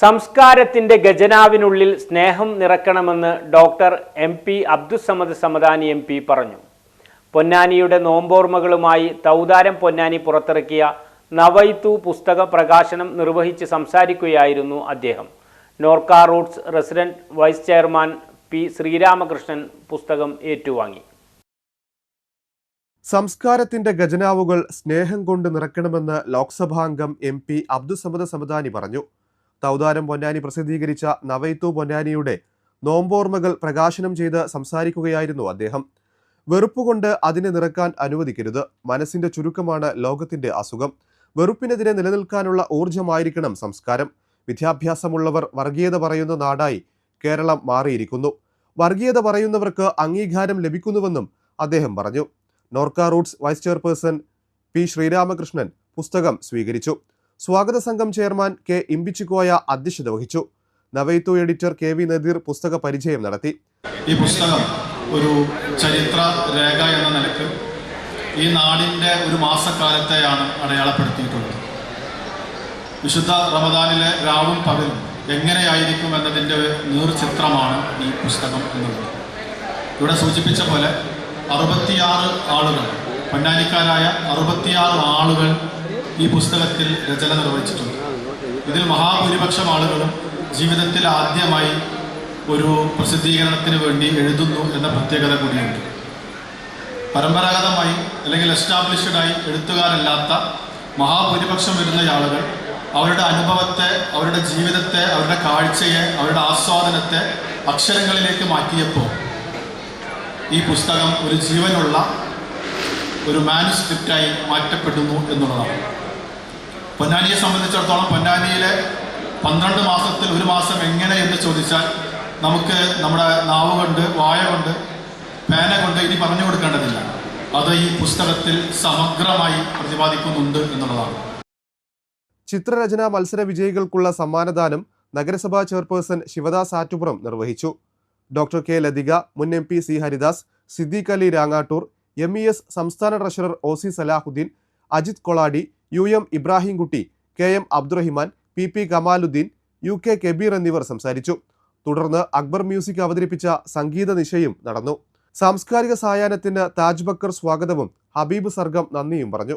സംസ്കാരത്തിന്റെ ഗജനാവിനുള്ളിൽ സ്നേഹം നിറക്കണമെന്ന് doctor M P Abdussamad Samadani M P പറഞ്ഞു. പൊന്നാനിയുടെ നോമ്പോർമകളുമായി തൗതാരം പൊന്നാനി പുറത്തിറക്കിയ നവൈത്തു പുസ്തക പ്രകാശനം നിർവഹിച്ച് സംസാരിക്കുകയായിരുന്നു അദ്ദേഹം. Norka Roots resident vice chairman P Sreeramakrishnan പുസ്തകം ഏറ്റുവാങ്ങി. സംസ്കാരത്തിന്റെ ഗജനാവുകൾ സ്നേഹം കൊണ്ട് നിറക്കണമെന്ന് ലോക്സഭാംഗം എം പി അബ്ദുസമദ് സമദാനി പറഞ്ഞു. തൗതാരം പൊന്നാനി പ്രസിദ്ധീകരിച്ച നവൈത്തു പൊന്നാനിയുടെ നോമ്പോർമകൾ പ്രകാശനം ചെയ്ത് സംസാരിക്കുകയായിരുന്നു അദ്ദേഹം. വെറുപ്പുകൊണ്ട് അതിനെ നിറക്കാൻ അനുവദിക്കരുത്. മനസ്സിന്റെ ചുരുക്കമാണ് ലോകത്തിന്റെ അസുഖം. വെറുപ്പിനെതിരെ നിലനിൽക്കാനുള്ള ഊർജമായിരിക്കണം സംസ്കാരം. വിദ്യാഭ്യാസമുള്ളവർ വർഗീയത പറയുന്ന നാടായി കേരളം മാറിയിരിക്കുന്നു. വർഗീയത പറയുന്നവർക്ക് അംഗീകാരം ലഭിക്കുന്നുവെന്നും അദ്ദേഹം പറഞ്ഞു. Norka Roots vice chairperson P Sreeramakrishnan പുസ്തകം സ്വീകരിച്ചു. സ്വാഗത സംഘം ചെയർമാൻ കെ ഇമ്പിച്ചിക്കോയ അധ്യക്ഷത വഹിച്ചു. Navaithu editor K V Nadeer പുസ്തക പരിചയം നടത്തി. ഈ പുസ്തകം ഒരു ചരിത്ര രേഖ എന്ന നിലയ്ക്ക് ഈ നാടിന്റെ ഒരു മാസക്കാലത്തെയാണ് അടയാളപ്പെടുത്തിയിട്ടുള്ളത്. വിശുദ്ധ റമദാനിലെ രാവും പകലും എങ്ങനെയായിരിക്കും എന്നതിന്റെ നീർചിത്രമാണ് ഈ പുസ്തകം എന്നുള്ളത്. ഇവിടെ സൂചിപ്പിച്ച പോലെ അറുപത്തിയാറ് ആളുകൾ പൊന്നാനിക്കാരായ അറുപത്തിയാറ് ആളുകൾ ഈ പുസ്തകത്തിൽ രചന നിർവഹിച്ചിട്ടുണ്ട്. ഇതിൽ മഹാഭൂരിപക്ഷം ആളുകളും ജീവിതത്തിൽ ആദ്യമായി ഒരു പ്രസിദ്ധീകരണത്തിന് വേണ്ടി എഴുതുന്നു എന്ന പ്രത്യേകത കൂടിയുണ്ട്. പരമ്പരാഗതമായി അല്ലെങ്കിൽ എസ്റ്റാബ്ലിഷ്ഡായി എഴുത്തുകാരല്ലാത്ത മഹാഭൂരിപക്ഷം വരുന്ന ആളുകൾ അവരുടെ അനുഭവത്തെ അവരുടെ ജീവിതത്തെ അവരുടെ കാഴ്ചയെ അവരുടെ ആസ്വാദനത്തെ അക്ഷരങ്ങളിലേക്ക് മാറ്റിയപ്പോൾ ഈ പുസ്തകം ഒരു ജീവനുള്ള ഒരു മാനുസ്ക്രിപ്റ്റായി മാറ്റപ്പെടുന്നു എന്നുള്ളതാണ്. പൊന്നാനിയെ സംബന്ധിച്ചിടത്തോളം പൊന്നാനിയിലെ പന്ത്രണ്ട് മാസത്തിൽ ഒരു മാസം എങ്ങനെ എന്ന് ചോദിച്ചാൽ നമുക്ക് നമ്മുടെ നാവ് കൊണ്ട് വായ കൊണ്ട് പേന കൊണ്ട് ഇനി പറഞ്ഞു കൊടുക്കേണ്ടതില്ല. അത് ഈ പുസ്തകത്തിൽ സമഗ്രമായി പ്രതിപാദിക്കുന്നുണ്ട് എന്നുള്ളതാണ്. ചിത്രരചനാ മത്സര വിജയികൾക്കുള്ള സമ്മാനദാനം നഗരസഭാ ചെയർപേഴ്സൺ ശിവദാസ് ആറ്റുപുറം നിർവഹിച്ചു. ഡോക്ടർ കെ ലതിക മുൻ M P C Haridas Siddique Ali Rangattoor M E S സംസ്ഥാന treasurer O C Salahuddin Ajith Koladi U M Ibrahimkutty K M Abdurahiman P P Kamaluddin U K Kabeer എന്നിവർ സംസാരിച്ചു. തുടർന്ന് Akbar music അവതരിപ്പിച്ച സംഗീത നിശയും നടന്നു. സാംസ്കാരിക സായാഹ്നത്തിന് താജ് ബക്കർ സ്വാഗതവും ഹബീബ് സർഗം നന്ദിയും പറഞ്ഞു.